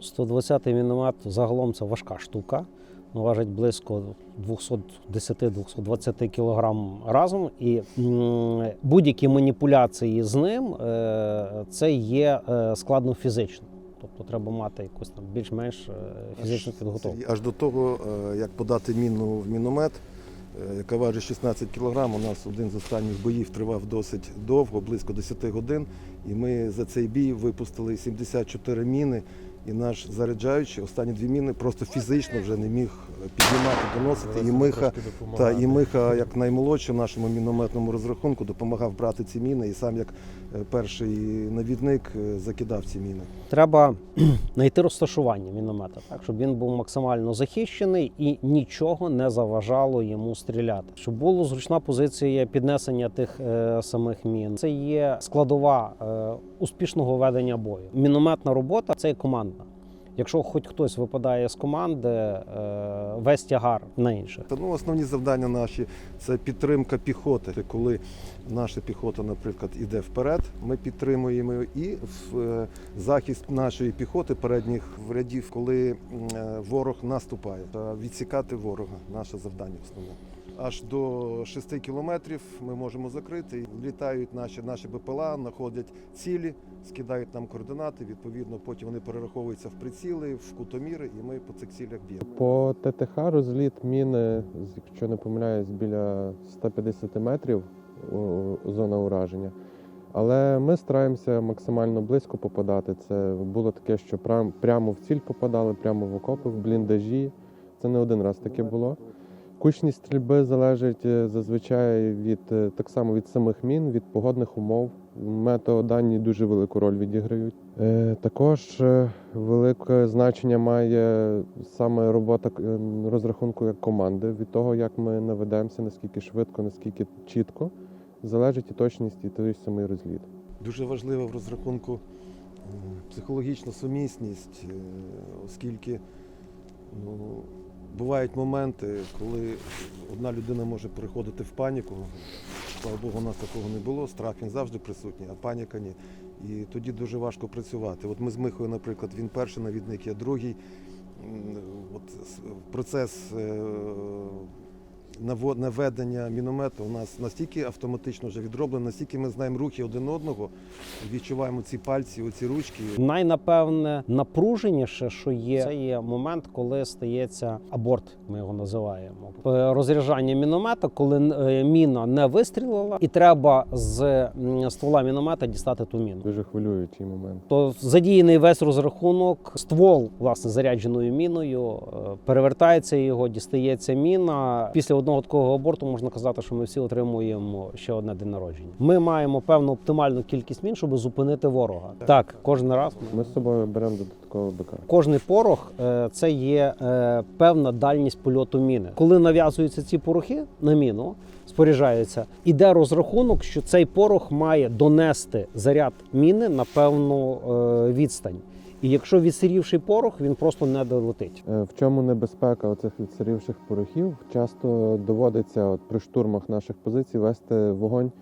120-й міномет загалом це важка штука. Важить близько 210-220 кг разом. І будь-які маніпуляції з ним е, це є е, складно фізично. Тобто треба мати якусь там більш-менш е, фізичну підготовку. Аж до того, як подати міну в міномет, яка важить 16 кг, у нас один з останніх боїв тривав досить довго, близько 10 годин. І ми за цей бій випустили 74 міни. І наш заряджаючий останні дві міни просто фізично вже не міг піднімати, доносити. І Миха, та, і Миха, як наймолодший в нашому мінометному розрахунку, допомагав брати ці міни. І сам як е, перший навідник е, закидав ці міни. Треба знайти розташування міномета, так щоб він був максимально захищений і нічого не заважало йому стріляти. Щоб була зручна позиція піднесення тих е, самих мін. Це є складова е, успішного ведення бою. Мінометна робота це є командна. Якщо хоч хтось випадає з команди, е, весь тягар на інших. Ну основні завдання наші це підтримка піхоти. Коли наша піхота, наприклад, іде вперед, ми підтримуємо і в е, захист нашої піхоти передніх рядів, коли е, ворог наступає, відсікати ворога. Наше завдання основне. Аж до 6 кілометрів ми можемо закрити. Літають наші наші БПЛА, знаходять цілі, скидають нам координати. Відповідно, потім вони перераховуються в приціли, в кутоміри, і ми по цих цілях б'ємо. По ТТХ розліт міни, якщо не помиляюсь, біля 150 метрів зона ураження. Але ми стараємося максимально близько попадати. Це було таке, що прям- прямо в ціль попадали, прямо в окопи, в бліндажі. Це не один раз таке було. Кучність стрільби залежить е, зазвичай від е, так само від самих мін, від погодних умов. Метеодані дуже велику роль відіграють. Е, Також велике значення має саме робота розрахунку як команди від того, як ми наведемося, наскільки швидко, наскільки чітко, залежить і точність, і той самий розліт. Дуже важлива в розрахунку психологічна сумісність, оскільки ну, бувають моменти, коли одна людина може переходити в паніку. Слава Богу, у нас такого не було. Страх він завжди присутній, а паніка ні. І тоді дуже важко працювати. От ми з Михою, наприклад, він перший навідник, я другий. От процес е, наведення міномету у нас настільки автоматично вже відроблено, настільки ми знаємо рухи один одного, відчуваємо ці пальці, оці ручки. Найнапевне напруженіше, що є, це є момент, коли стається аборт. Ми його називаємо. Е, Розряджання міномета, коли е, міна не вистрілила, і треба з ствола міномета дістати ту міну. Дуже хвилюючий момент. То задіяний весь розрахунок, ствол власне зарядженою міною, е, перевертається його, дістається міна. Після одного такого аборту можна казати, що ми всі отримуємо ще одне день народження. Ми маємо певну оптимальну кількість мін, щоб зупинити ворога. Так, кожен раз Ми з собою беремо додаткового БК. Кожний порох е, це є е, певна дальність польоту міни. Коли нав'язуються ці порохи на міну, споряджаються, іде розрахунок, що цей порох має донести заряд міни на певну е, відстань. І якщо відсирівший порох, він просто не долетить. Е, В чому небезпека оцих відсирівших порохів? Часто доводиться от при штурмах наших позицій вести вогонь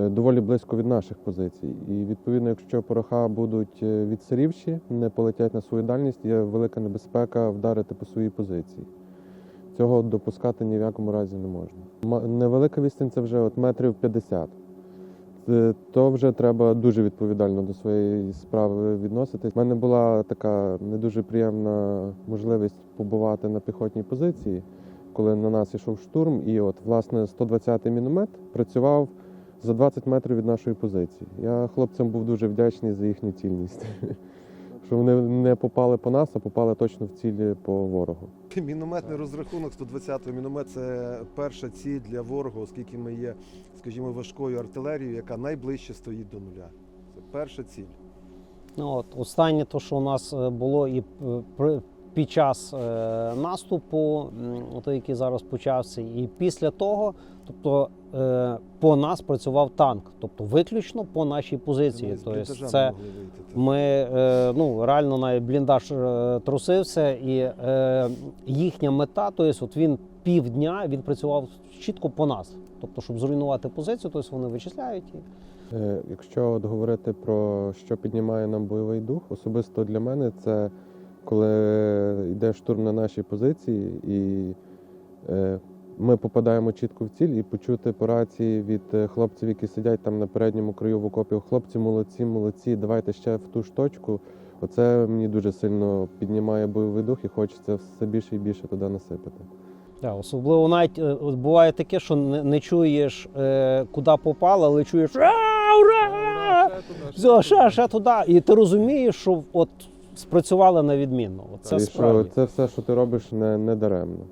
е, доволі близько від наших позицій. І відповідно, якщо пороха будуть е, відсирівші, не полетять на свою дальність, є велика небезпека вдарити по своїй позиції. Цього допускати ні в якому разі не можна. Невелика відстань це вже от метрів 50. Це- То вже треба дуже відповідально до своєї справи відноситись. У мене була така не дуже приємна можливість побувати на піхотній позиції, коли на нас йшов штурм, і от власне 120-й міномет працював за 20 метрів від нашої позиції. Я хлопцям був дуже вдячний за їхню цільність. Що вони не попали по нас, а попали точно в цілі по ворогу. Мінометний розрахунок 120-го міномет це перша ціль для ворога, оскільки ми є, скажімо, важкою артилерією, яка найближче стоїть до нуля. Це перша ціль. Ну от останнє, то що у нас е, було і е, при- під час е, наступу, той, який зараз почався, і після того, тобто е, по нас працював танк, тобто виключно по нашій позиції. Тобто це ми е, ну реально навіть бліндаж е, трусився, і е, їхня мета, тобто, от він півдня він працював чітко по нас. Тобто, щоб зруйнувати позицію, тобто вони вичисляють і Якщо от говорити про що піднімає нам бойовий дух, особисто для мене це коли йде штурм на наші позиції, і е, ми попадаємо чітко в ціль, і почути по рації від е, хлопців, які сидять там на передньому краю в окопі, хлопці молодці, молодці, давайте ще в ту ж точку. Оце мені дуже сильно піднімає бойовий дух і хочеться все більше і більше туди насипати. Так, особливо навіть е, буває таке, що не, не чуєш, е, куди попало, але чуєш «Ура, ура! Все, ще, ще туди. І ти розумієш, що от спрацювали на відмінно. Це і справді. це все, що ти робиш, не, не даремно.